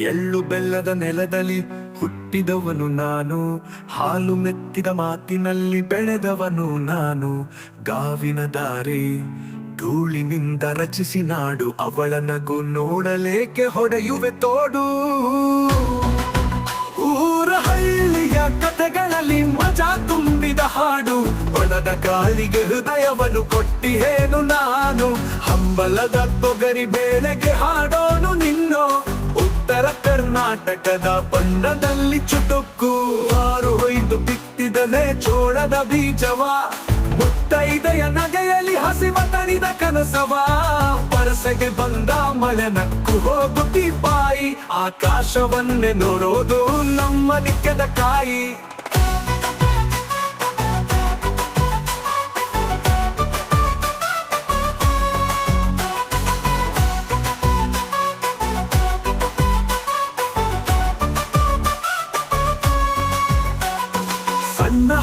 ಎಳ್ಳು ಬೆಲ್ಲದ ನೆಲದಲ್ಲಿ ಹುಟ್ಟಿದವನು ನಾನು. ಹಾಲು ಮೆತ್ತಿದ ಮಾತಿನಲ್ಲಿ ಬೆಳೆದವನು ನಾನು. ಗಾವಿನ ದಾರಿ ಧೂಳಿನಿಂದ ರಚಿಸಿ ನಾಡು, ಅವಳ ನಗು ನೋಡಲೇಕೆ ಹೊಡೆಯುವೆ ತೋಡು. ಊರ ಹಳ್ಳಿಯ ಕಥೆಗಳಲ್ಲಿ ಮಜಾ ತುಂಬಿದ ಹಾಡು, ಒಣದ ಕಾಲಿಗೆ ಹೃದಯವನ್ನು ಕೊಟ್ಟಿಹೇನು ನಾನು. ಹಂಬಲದ ತೊಗರಿ ಬೇಳೆಗೆ ಉತ್ತರ ಕರ್ನಾಟಕದ ಬಣ್ಣದಲ್ಲಿ ಚುಟುಕು. ಆರು ಹೊಯ್ದು ಬಿತ್ತಿದನೆ ಚೋಳದ ಬೀಜವ. ಮುತ್ತೈದೆಯ ನಗೆಯಲ್ಲಿ ಹಸಿವ ತರಿದ ಕನಸವ. ಪರಸೆಗೆ ಬಂದ ಮಳೆ ನಕ್ಕು ಹೋಗು ಬಾಯಿ. ಆಕಾಶವನ್ನೇ ನೋಡೋದು ನಮ್ಮ ನಿಕ್ಕದ ಕಾಯಿ.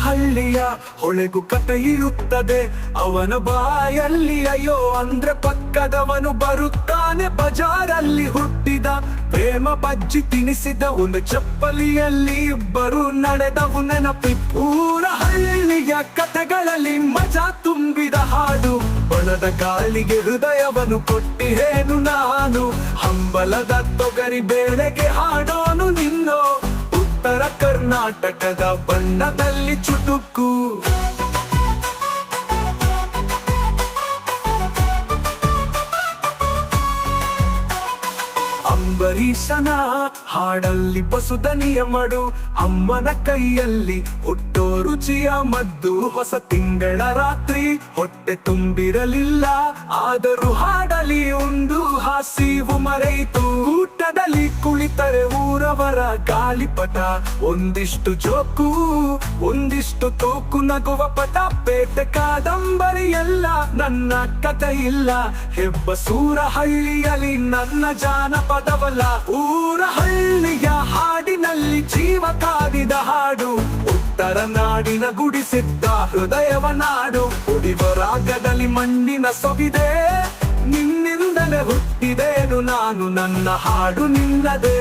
ಹಳ್ಳಿಯ ಹೊಳೆಗು ಕತೆ ಇರುತ್ತದೆ. ಅವನ ಬಾಯಲ್ಲಿ ಅಯ್ಯೋ ಅಂದ್ರೆ ಪಕ್ಕದವನು ಬರುತ್ತಾನೆ. ಬಜಾರಲ್ಲಿ ಹುಟ್ಟಿದ ಪ್ರೇಮ ಬಜ್ಜಿ ತಿನಿಸಿದ ಒಂದು ಚಪ್ಪಲಿಯಲ್ಲಿ ಇಬ್ಬರು ನಡೆದವು ನೆನಪಿ. ಪೂರ ಹಳ್ಳಿಯ ಕಥೆಗಳಲ್ಲಿ ಮಜಾ ತುಂಬಿದ ಹಾಡು. ಬಣದ ಕಾಲಿಗೆ ಹೃದಯವನ್ನು ಕೊಟ್ಟಿಹೇನು ನಾನು? ಹಂಬಲದ ತೊಗರಿ ಬೇಳೆಗೆ ಹಾಡೋನು ನಿನ್ನೋ? ಕರ್ನಾಟಕದ ಬಣ್ಣದಲ್ಲಿ ಚುಟುಕು. ಅಂಬರೀಷನ ಹಾಡಲ್ಲಿ ಬಸುದನಿಯ ಮಡು ಅಮ್ಮನ ಕೈಯಲ್ಲಿ ಹುಟ್ಟೋ ರುಚಿಯ ಮದ್ದು. ಹೊಸ ತಿಂಗಳ ರಾತ್ರಿ ಹೊಟ್ಟೆ ತುಂಬಿರಲಿಲ್ಲ, ಆದರೂ ಹಾಡಲಿ ಒಂದು ಹಸಿವು ಮರೆಯಿತು. ಊಟದಲ್ಲಿ ಕುಳಿತರೆ ಊರವರ ಗಾಳಿಪಟ. ಒಂದಿಷ್ಟು ಜೋಕು, ಒಂದಿಷ್ಟು ತೂಕು ನಗುವ ಪಟ. ಪೇಟೆ ಕಾದಂಬರಿಯಲ್ಲ, ನನ್ನ ಕತೆ ಇಲ್ಲ ಹೆಬ್ಬಸೂರ ಹಳ್ಳಿಯಲ್ಲಿ ನನ್ನ ಜಾನಪದವಲ್ಲ. ಊರ ಹಳ್ಳಿಯ ಹಾಡಿನಲ್ಲಿ ಜೀವ ಕಾದಿದ ಹಾಡು. ಉತ್ತರ ನಾಡಿನ ಗುಡಿಸಿದ್ದ ಹೃದಯವ ನಾಡು. ಉಡಿವ ರಾಗದಲ್ಲಿ ಮಣ್ಣಿನ ಸೊಗಿದೆ. ನಿನ್ನಿಂದಲೇ ಹುಟ್ಟಿದೇನು ನಾನು ನನ್ನ ಹಾಡು ನಿನ್ನದೇ